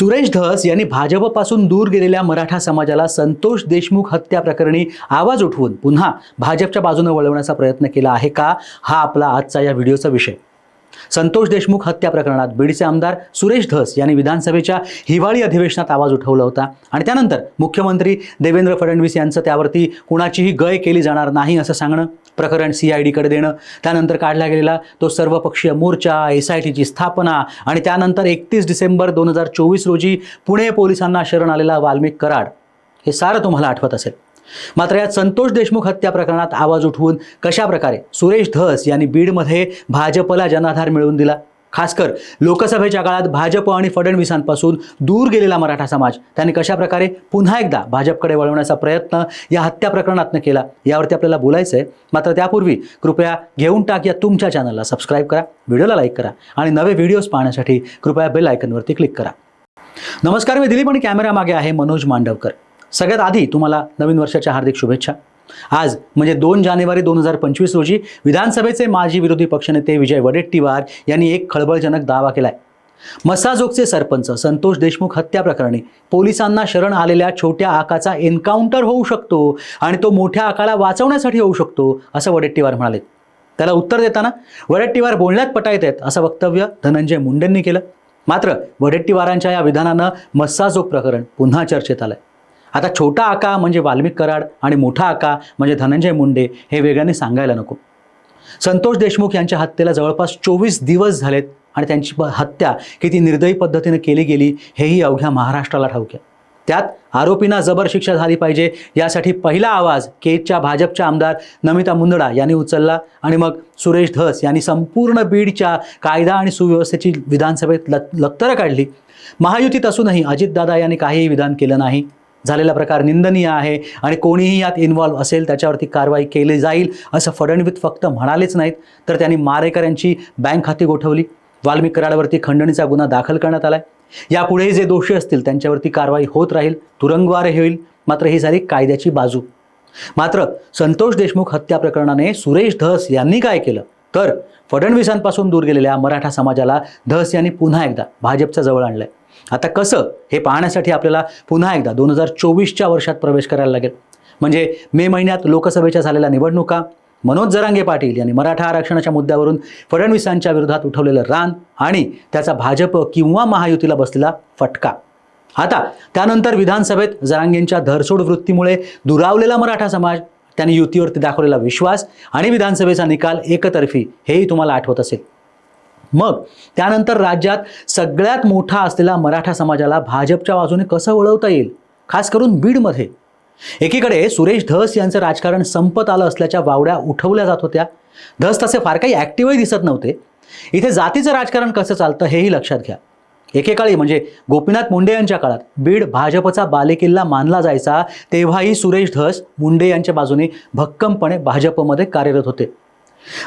सुरेश धस यांनी भाजपपासून दूर गेलेल्या मराठा समाजाला संतोष देशमुख हत्या प्रकरणी आवाज उठवून पुन्हा भाजपच्या बाजूने वळवण्याचा प्रयत्न केला आहे का? हा आपला आजचा या व्हिडिओचा विषय. संतोष देशमुख हत्या प्रकरणात बीडचे आमदार सुरेश धस यांनी विधानसभेच्या हिवाळी अधिवेशनात आवाज उठवला होता. आणि त्यानंतर मुख्यमंत्री देवेंद्र फडणवीस यांचं त्यावरती कुणाचीही गय केली जाणार नाही असं सांगणं प्रकरण सी आय डीकडे देणं त्यानंतर काढला गेलेला तो सर्वपक्षीय मोर्चा एस आय टीची स्थापना आणि त्यानंतर एकतीस डिसेंबर दोन हजार चोवीस रोजी पुणे पोलिसांना शरण आलेला वाल्मिक कराड. हे सारं तुम्हाला आठवत असेल. मात्र या संतोष देशमुख हत्या प्रकरणात आवाज उठवून कशाप्रकारे सुरेश धस यांनी बीडमध्ये भाजपला जनाधार मिळवून दिला? खासकर लोकसभेच्या काळात भाजप आणि फडणवीसांपासून दूर गेलेला मराठा समाज त्यांनी कशाप्रकारे पुन्हा एकदा भाजपकडे वळवण्याचा प्रयत्न या हत्या प्रकरणातनं केला? यावरती आपल्याला बोलायचं आहे मात्र त्यापूर्वी कृपया घेऊन टाक या तुमच्या चॅनलला सबस्क्राईब करा व्हिडिओला लाईक करा आणि नवे व्हिडिओज पाहण्यासाठी कृपया बेल आयकनवरती क्लिक करा. नमस्कार मी दिलीप आणि कॅमेरामागे आहे मनोज मांडवकर. सगळ्यात आधी तुम्हाला नवीन वर्षाच्या हार्दिक शुभेच्छा. आज म्हणजे दोन जानेवारी दोन हजार पंचवीस रोजी विधानसभेचे माजी विरोधी पक्षनेते विजय वडेट्टीवार यांनी एक खळबळजनक दावा केलाय. मसाजोगचे सरपंच संतोष देशमुख हत्या प्रकरणी पोलिसांना शरण आलेल्या छोट्या आकाचा एन्काउंटर होऊ शकतो आणि तो मोठ्या आकाला वाचवण्यासाठी होऊ शकतो असं वडेट्टीवार म्हणाले. त्याला उत्तर देताना वडेट्टीवार बोलण्यात पटायत आहेत असं वक्तव्य धनंजय मुंडेंनी केलं. मात्र वडेट्टीवारांच्या या विधानानं मस्साजोग प्रकरण पुन्हा चर्चेत आलं आता छोटा आका म्हणजे वाल्मिक कराड आणि मोठा आका म्हणजे धनंजय मुंडे हे वेगाने सांगायला नको. संतोष देशमुख यांच्या हत्येला जवळपास चोवीस दिवस झालेत आणि त्यांची हत्या किती निर्दयी पद्धतीने केली गेली हेही अवघ्या महाराष्ट्राला ठाऊक आहे. त्यात आरोपींना जबर शिक्षा झाली पाहिजे यासाठी पहिला आवाज केजच्या भाजपच्या आमदार नमिता मुंदडा यांनी उचलला आणि मग सुरेश धस यांनी संपूर्ण बीडच्या कायदा आणि सुव्यवस्थेची विधानसभेत लत लक्तरं काढली. महायुतीत असूनही अजितदादा यांनी काहीही विधान केलं नाही. झालेला प्रकार निंदनीय आहे आणि कोणीही यात इन्व्हॉल्व्ह असेल त्याच्यावरती कारवाई केली जाईल असं फडणवीस फक्त म्हणालेच नाहीत. तर त्यांनी मारेकऱ्यांची बँक खाती गोठवली. वाल्मिक कराडावरती खंडणीचा गुन्हा दाखल करण्यात आला आहे यापुढेही जे दोषी असतील त्यांच्यावरती कारवाई होत राहील. तुरुंगवार होईल. मात्र ही झाली कायद्याची बाजू. मात्र संतोष देशमुख हत्या प्रकरणाने सुरेश धस यांनी काय केलं? तर फडणवीसांपासून दूर गेलेल्या मराठा समाजाला धस यांनी पुन्हा एकदा भाजपच्या जवळ आणलं आहे आता कसं हे पाहण्यासाठी आपल्याला पुन्हा एकदा दोन हजार चोवीसच्या वर्षात प्रवेश करायला लागेल. म्हणजे मे महिन्यात लोकसभेच्या झालेल्या निवडणुका मनोज जरांगे पाटील यांनी मराठा आरक्षणाच्या मुद्द्यावरून फडणवीसांच्या विरोधात उठवलेलं रान आणि त्याचा भाजप किंवा महायुतीला बसलेला फटका. आता त्यानंतर विधानसभेत जरांगेंच्या धरसोड वृत्तीमुळे दुरावलेला मराठा समाज त्यांनी युतीवरती दाखवलेला विश्वास आणि विधानसभेचा निकाल एकतर्फी हेही तुम्हाला आठवत असेल. मग त्यानंतर राज्यात सगळ्यात मोठा असलेला मराठा समाजाला भाजपच्या बाजूने कसं वळवता येईल? खास करून बीडमध्ये. एकीकडे सुरेश धस यांचं राजकारण संपत आलं असल्याच्या वावड्या उठवल्या जात होत्या. धस तसे फार काही ॲक्टिव्हही दिसत नव्हते. इथे जातीचं राजकारण कसं चालतं हेही लक्षात घ्या. एकेकाळी म्हणजे गोपीनाथ मुंडे यांच्या काळात बीड भाजपचा बालेकिल्ला मानला जायचा तेव्हाही सुरेश धस मुंडे यांच्या बाजूने भक्कमपणे भाजपमध्ये कार्यरत होते.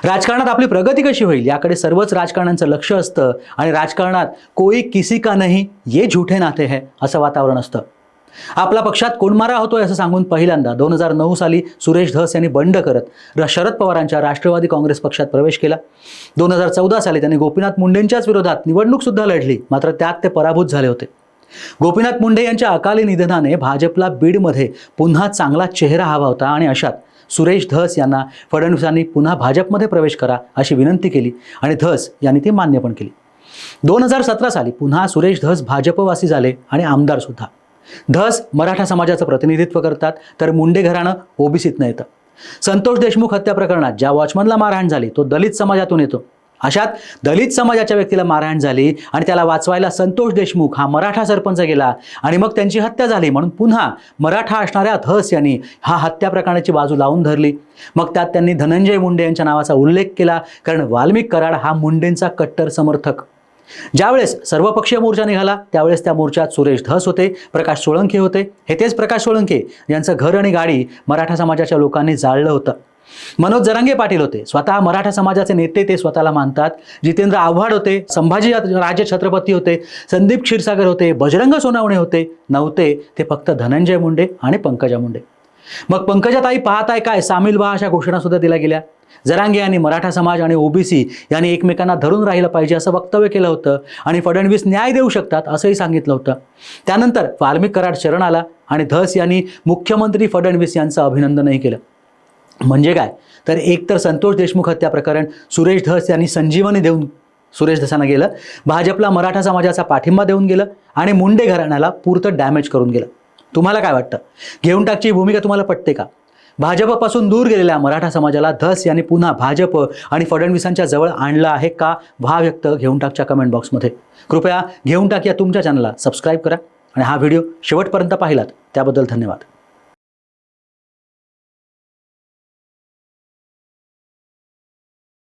राजकारणात आपली प्रगती कशी होईल याकडे सर्वच राजकारण्यांचं लक्ष असतं आणि राजकारणात कोई किसी का नाही ये झूठे नाते है असं वातावरण असतं. आपला पक्षात कोणमारा होतोय असं सांगून पहिल्यांदा दोन हजार नऊ साली सुरेश धस यांनी बंड करत र- शरद पवारांच्या राष्ट्रवादी काँग्रेस पक्षात प्रवेश केला. दोन हजार चौदा साली त्यांनी गोपीनाथ मुंडेंच्याच विरोधात निवडणूक सुद्धा लढली मात्र त्यात ते पराभूत झाले होते. गोपीनाथ मुंडे यांच्या अकाली निधनाने भाजपला बीडमध्ये पुन्हा चांगला चेहरा हवा होता आणि अशात सुरेश धस यांना फडणवीसांनी पुन्हा भाजपमध्ये प्रवेश करा अशी विनंती केली आणि धस यांनी ती मान्य पण केली. दोन हजार सतरा साली पुन्हा सुरेश धस भाजपवासी झाले आणि आमदार सुद्धा. धस मराठा समाजाचं प्रतिनिधित्व करतात तर मुंडे घराणं ओबीसीतनं येतं. संतोष देशमुख हत्या प्रकरणात ज्या वॉचमनला मारहाण झाली तो दलित समाजातून येतो. अशात दलित समाजाच्या व्यक्तीला मारहाण झाली आणि त्याला वाचवायला संतोष देशमुख हा मराठा सरपंच गेला. आणि मग त्यांची हत्या झाली म्हणून पुन्हा मराठा असणाऱ्या धस यांनी हा हत्या प्रकरणाची बाजू लावून धरली. मग त्यात त्यांनी धनंजय मुंडे यांच्या नावाचा उल्लेख केला कारण वाल्मिक कराड हा मुंडेंचा कट्टर समर्थक. ज्यावेळेस सर्वपक्षीय मोर्चा निघाला त्यावेळेस त्या मोर्चात सुरेश धस होते प्रकाश सोळंके होते. हे तेच प्रकाश सोळंके यांचं घर आणि गाडी मराठा समाजाच्या लोकांनी जाळलं होतं. मनोज जरांगे पाटील होते. स्वतः मराठा समाजाचे नेते ते स्वतःला मानतात. जितेंद्र आव्हाड होते संभाजी राजे छत्रपती होते संदीप क्षीरसागर होते बजरंग सोनावणे होते नव्हते. ते फक्त धनंजय मुंडे आणि पंकजा मुंडे. मग पंकजाताई पाहताय काय? सामील व्हा अशा घोषणा सुद्धा दिल्या गेल्या. जरांगे यांनी मराठा समाज आणि ओबीसी यांनी एकमेकांना धरून राहिलं पाहिजे असं वक्तव्य केलं होतं आणि फडणवीस न्याय देऊ शकतात असंही सांगितलं होतं. त्यानंतर वाल्मिक कराड शरण आला आणि धस यांनी मुख्यमंत्री फडणवीस यांचं अभिनंदनही केलं. म्हणजे काय? तर एक तर संतोष देशमुख हत्या प्रकरण सुरेश धस यांनी संजीवनी देऊन सुरेश धसांना गेलं. भाजपला मराठा समाजाचा पाठिंबा देऊन गेलं आणि मुंडे घराण्याला पुरतं डॅमेज करून गेलं. तुम्हाला काय वाटतं? घेऊन टाकची भूमिका तुम्हाला पटते का? भाजपपासून दूर गेलेल्या मराठा समाजाला धस यांनी पुन्हा भाजप आणि फडणवीसांच्या जवळ आणलं आहे का? व्हा व्यक्त घेऊन टाकच्या कमेंट बॉक्समध्ये कृपया घेऊन टाक या तुमच्या चॅनलला सबस्क्राईब करा आणि हा व्हिडिओ शेवटपर्यंत पाहिलात. त्याबद्दल धन्यवाद.